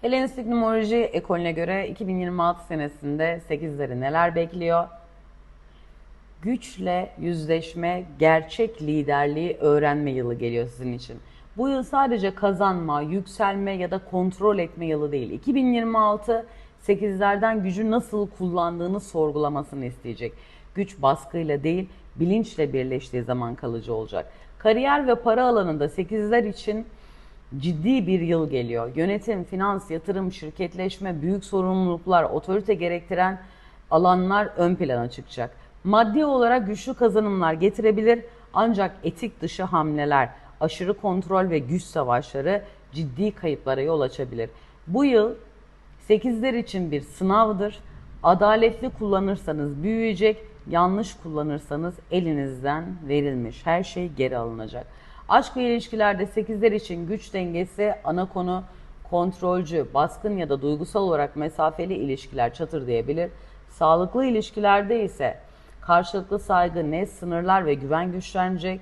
Helenistik numeroloji ekolüne göre 2026 senesinde 8'leri neler bekliyor? Güçle yüzleşme, gerçek liderliği öğrenme yılı geliyor sizin için. Bu yıl sadece kazanma, yükselme ya da kontrol etme yılı değil. 2026 8'lerden gücü nasıl kullandığını sorgulamasını isteyecek. Güç baskıyla değil, bilinçle birleştiği zaman kalıcı olacak. Kariyer ve para alanında 8'ler için ciddi bir yıl geliyor. Yönetim, finans, yatırım, şirketleşme, büyük sorumluluklar, otorite gerektiren alanlar ön plana çıkacak. Maddi olarak güçlü kazanımlar getirebilir ancak etik dışı hamleler, aşırı kontrol ve güç savaşları ciddi kayıplara yol açabilir. Bu yıl 8'ler için bir sınavdır. Adaletli kullanırsanız büyüyecek, yanlış kullanırsanız elinizden verilmiş her şey geri alınacak. Aşk ve ilişkilerde 8'ler için güç dengesi ana konu kontrolcü, baskın ya da duygusal olarak mesafeli ilişkiler çatır diyebilir. Sağlıklı ilişkilerde ise karşılıklı saygı, net sınırlar ve güven güçlenecek.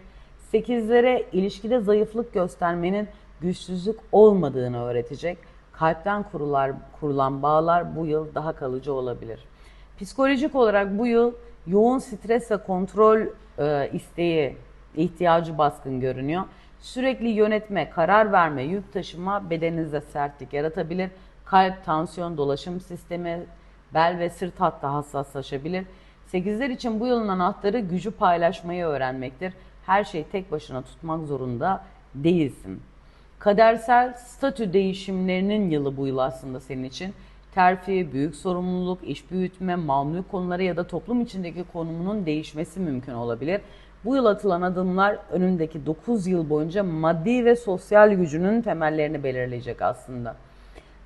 8'lere ilişkide zayıflık göstermenin güçsüzlük olmadığını öğretecek. Kalpten kurular, kurulan bağlar bu yıl daha kalıcı olabilir. Psikolojik olarak bu yıl yoğun stres ve kontrol e, isteği, ihtiyacı baskın görünüyor. Sürekli yönetme, karar verme, yük taşıma bedeninizde sertlik yaratabilir. Kalp, tansiyon, dolaşım sistemi, bel ve sırt hatta hassaslaşabilir. 8'ler için bu yılın anahtarı gücü paylaşmayı öğrenmektir. Her şeyi tek başına tutmak zorunda değilsin. Kadersel statü değişimlerinin yılı bu yıl aslında senin için. Terfi, büyük sorumluluk, iş büyütme, mal mülk konuları ya da toplum içindeki konumunun değişmesi mümkün olabilir. Bu yıl atılan adımlar önündeki 9 yıl boyunca maddi ve sosyal gücünün temellerini belirleyecek aslında.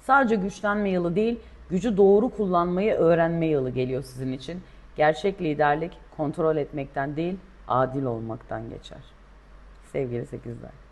Sadece güçlenme yılı değil, gücü doğru kullanmayı öğrenme yılı geliyor sizin için. Gerçek liderlik kontrol etmekten değil, adil olmaktan geçer. Sevgili sekizler.